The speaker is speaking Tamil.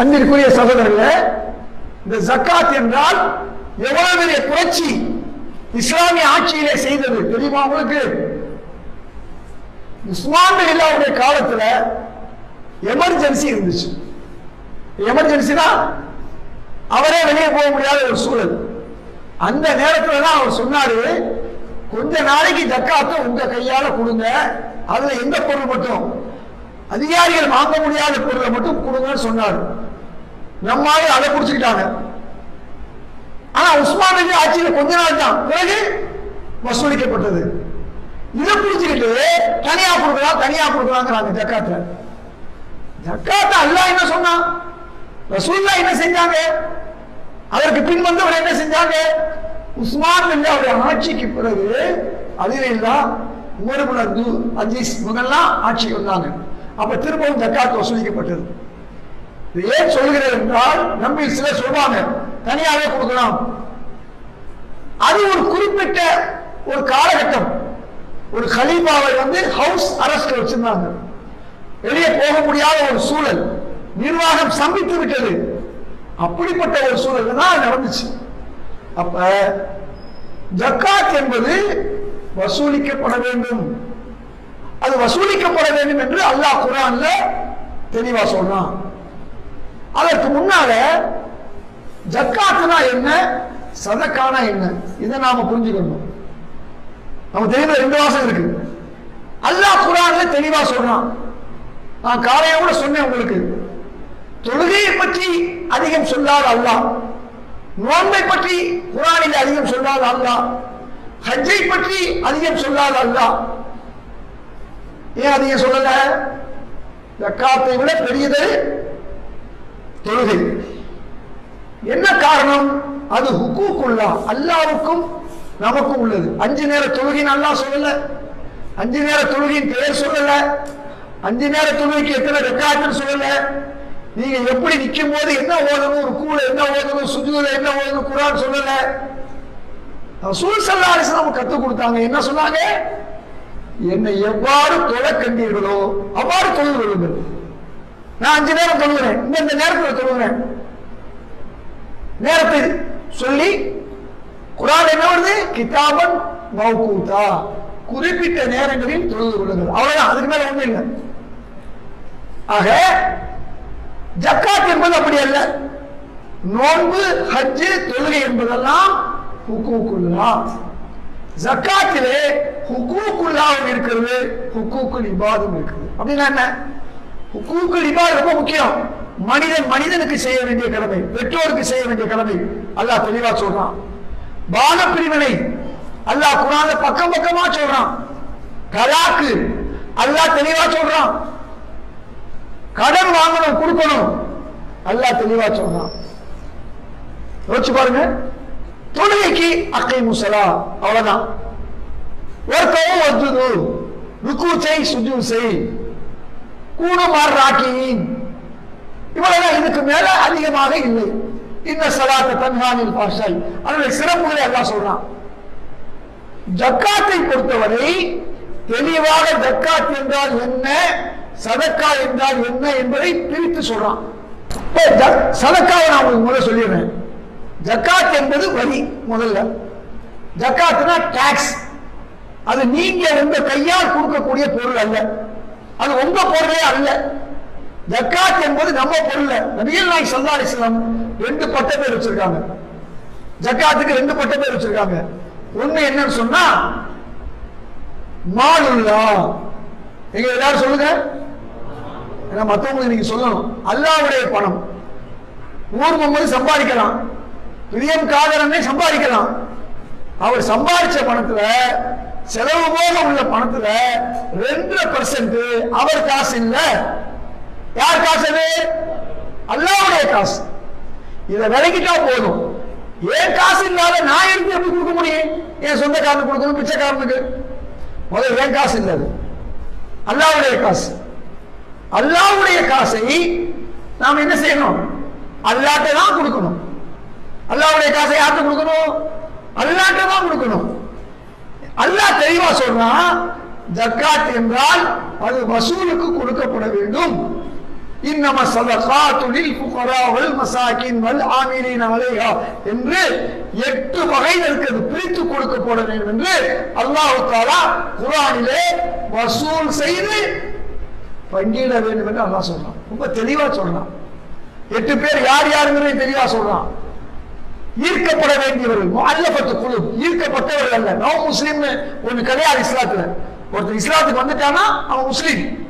அன்பிற்குரிய சகோதரர்களே இந்த ஜக்காத் என்றால் எவ்வளவு பெரிய புரட்சி இஸ்லாமிய ஆட்சியிலே செய்தது தெரியுமா உங்களுக்கு? உஸ்மான் இல்லாவுடைய காலத்துல எமர்ஜென்சி இருந்துச்சு. எமர்ஜென்சினா அவரே வெளியே போக முடியாத ஒரு சூழல். அந்த நேரத்துல தான் அவர் சொன்னாரு கொஞ்ச நாளைக்கு ஜக்காத்தை உங்க கையால கொடுங்க. அதுல எந்த பொருள் மட்டும்? அதிகாரிகள் வாங்க முடியாத பொருளை மட்டும் கொடுங்கன்னு சொன்னார். நம்மாலே அதை குடிச்சுக்கிட்டாங்க ஆனா உஸ்மான் ஆட்சியில் கொஞ்ச நாள் தான். பிறகு வசூலிக்கப்பட்டது. இதை பிடிச்சிக்கிட்டு தனியா கொடுக்கலாம் தனியா கொடுக்கலாங்கிறாங்க ஜக்காத்துல. ஜக்காத்த அல்லா என்ன சொன்னான் ரசூல்லா என்ன செஞ்சாங்க? அதற்கு பின் வந்தவர் என்ன செஞ்சாங்க? உஸ்மான் பின் அவருடைய ஆட்சிக்கு பிறகு அதிலா உமர் அஜீஸ் இவங்கெல்லாம் ஆட்சிக்கு வந்தாங்க. அப்ப திரும்பவும் ஜக்காத்து வசூலிக்கப்பட்டது. ஏன் சொல்கிறேன் என்றால் நம்ம சிலர் சொல்வாங்க தனியாகவே கொடுக்கலாம். அது ஒரு குறிப்பிட்ட ஒரு காலகட்டம். ஒரு கலீபாவை வந்து ஹவுஸ் அரெஸ்ட் வச்சிருந்தாங்க. வெளியே போக முடியாத ஒரு சூழல் நிர்வாகம் சம்பித்து விட்டது. அப்படிப்பட்ட ஒரு சூழல் தான் நடந்துச்சு. அப்ப ஜக்காத் என்பது வசூலிக்கப்பட வேண்டும். அது வசூலிக்கப்பட வேண்டும் என்று அல்லாஹ் குரான்ல தெளிவா சொல்றான். அதற்கு முன்னால ஜக்காத்துனா என்ன? சதக்கானா என்ன? இதை நாம புரிஞ்சுக்கணும். நம்ம தெரியல ரெண்டு வாசம் இருக்கு. அல்லாஹ் குரான்ல தெளிவா சொல்றான். நான் காலையை கூட சொன்னேன் உங்களுக்கு. தொழுகையை பற்றி அதிகம் சொல்லாத அல்லாஹ். நோன்பை பற்றி குரானில் அதிகம் சொல்லாத அல்லாஹ். ஹஜ்ஜை பற்றி அதிகம் சொல்லாத அல்லாஹ். ஏன் அதிகம் சொல்லல? ஜக்காத்தை விட பெரியது தொழுகை. என்ன காரணம்? அது ஹுக்கூக்குள்ளா அல்லாவுக்கும் நமக்கும் உள்ளது. அஞ்சு நேர தொழுகின் அல்லா சொல்லல. அஞ்சு நேர தொழுகின் பெயர் சொல்லல. அஞ்சு நேர தொழுகைக்கு எத்தனை ரெக்கார்டுன்னு சொல்லல. நீங்க எப்படி நிற்கும் போது என்ன ஓதணும்? ஒரு கூல என்ன ஓதணும்? சுஜூல என்ன ஓதணும்? குரான் சொல்லல. ரசூல் சல்லா அலைஹி கற்றுக் கொடுத்தாங்க. என்ன சொன்னாங்க? என்னை எவ்வாறு தொலை கண்டீர்களோ அவ்வாறு தொழில் கொள்ளுங்கள். நான் அஞ்சு நேரம் தொழுகிறேன். இந்த இந்த நேரத்தில் தொழுகிறேன். நேரத்தை சொல்லி குரான் என்ன வருது? கிதாபன் மௌகூதா. குறிப்பிட்ட நேரங்களில் தொழுது கொள்ளுங்கள். அவ்வளவுதான். அதுக்கு மேல ஒண்ணும் இல்லை. ஆக ஜக்காத் என்பது அப்படி அல்ல. நோன்பு ஹஜ்ஜு தொழுகை என்பதெல்லாம் ஹுக்கூக்குல்லா. ஜக்காத்திலே ஹுக்கூக்குல்லாவும் இருக்கிறது ஹுக்கூக்குல் இபாதும் இருக்குது. அப்படின்னா என்ன? ஹுக்கூக்குல் இபாத் ரொம்ப முக்கியம். மனிதன் மனிதனுக்கு செய்ய வேண்டிய கடமை பெற்றோருக்கு செய்ய வேண்டிய கடமை. அல்லாஹ் தெளிவா சொல்றான். பான பிரிவினை அல்லாஹ் குரான பக்கம் பக்கமா சொல்றான். கலாக்கு அல்லாஹ் தெளிவா சொல்றான். கடன் வாங்கணும் கொடுக்கணும் அல்லாஹ் தெளிவா சொல்றான். யோசிச்சு பாருங்க. தொழுகைக்கு அக்கை முசலா அவ்வளவுதான். ஒருத்தவும் வந்துது ருக்கு செய் சுஜு செய். கூணுமார் ராக்கியின் இவ்வளவுதான் இதுக்கு மேல அதிகமாக இல்லை. இந்த சலாத்த தன்ஹானில் பார்சல் அதனுடைய சிறப்புகளை எல்லாம் சொல்றான். ஜக்காத்தை பொறுத்தவரை தெளிவாக ஜக்காத் என்றால் என்ன சதக்கா என்றால் என்ன என்பதை பிரித்து சொல்றான். சதக்காவை நான் உங்களுக்கு முதல்ல சொல்லிடுறேன். ஜக்காத் என்பது வரி முதல்ல. ஜக்காத்னா டாக்ஸ் அது நீங்க உங்க கையால் கொடுக்கக்கூடிய பொருள் அல்ல. அது உங்க பொருளே அல்ல. ஜக்காத் என்பது நம்ம பொருள் நபிகள் நாய் சல்லா அலிஸ்லாம் ரெண்டு பட்ட பேர் வச்சிருக்காங்க. ஜக்காத்துக்கு ரெண்டு பட்ட பேர் வச்சிருக்காங்க. ஒண்ணு என்னன்னு சொன்னா மாலுல்லா. நீங்க எல்லாரும் சொல்லுங்க. ஏன்னா மற்றவங்களுக்கு நீங்க சொல்லணும். அல்லாவுடைய பணம். ஊர் மும்பது சம்பாதிக்கலாம். பிரியம் காதலனே சம்பாதிக்கலாம். அவர் சம்பாதிச்ச பணத்துல செலவு போக உள்ள பணத்துல ரெண்டு பர்சன்ட் அவர் காசு இல்ல. யார் காசு அது? அல்லாவுடைய காசு. இதை விலகிட்டா போதும். ஏன் காசு இல்லாத நான் எடுத்து எப்படி கொடுக்க முடியும்? என் சொந்தக்காரனுக்கு கொடுக்கணும் பிச்சைக்காரனுக்கு. முதல்ல ஏன் காசு இல்லை அது? அல்லாவுடைய காசு. அல்லாவுடைய காசை நாம் என்ன செய்யணும்? அல்லாட்ட தான் கொடுக்கணும். அல்லாவுடைய காசை யார்கிட்ட கொடுக்கணும்? அல்லாட்ட தான் கொடுக்கணும். அல்லாஹ் தெளிவா சொல்றான் ஜக்காத் என்றால் அது வசூலுக்கு கொடுக்கப்பட வேண்டும். இன்னம சதகாத்து லில் ஃபுகரா வல் மசாக்கின் வல் ஆமீரின் அலைஹா என்று எட்டு வகைகள் இருக்கிறது பிரித்து கொடுக்கப்பட வேண்டும் என்று அல்லாஹ் தாலா குரானிலே வசூல் செய்து பங்கிட வேண்டும் என்று அல்லாஹ் சொல்றான். ரொம்ப தெளிவா சொல்றான். எட்டு பேர் யார் யாருங்கிறதையும் தெளிவா சொல்றான். ஈர்க்கப்பட வேண்டியவர்கள் அல்லப்பட்ட குழு ஈர்க்கப்பட்டவர்கள் அல்ல. நோ முஸ்லீம்னு ஒன்று கிடையாது இஸ்லாத்துல. ஒருத்தர் இஸ்லாத்துக்கு வந்துட்டானா அவன் முஸ்லீம்.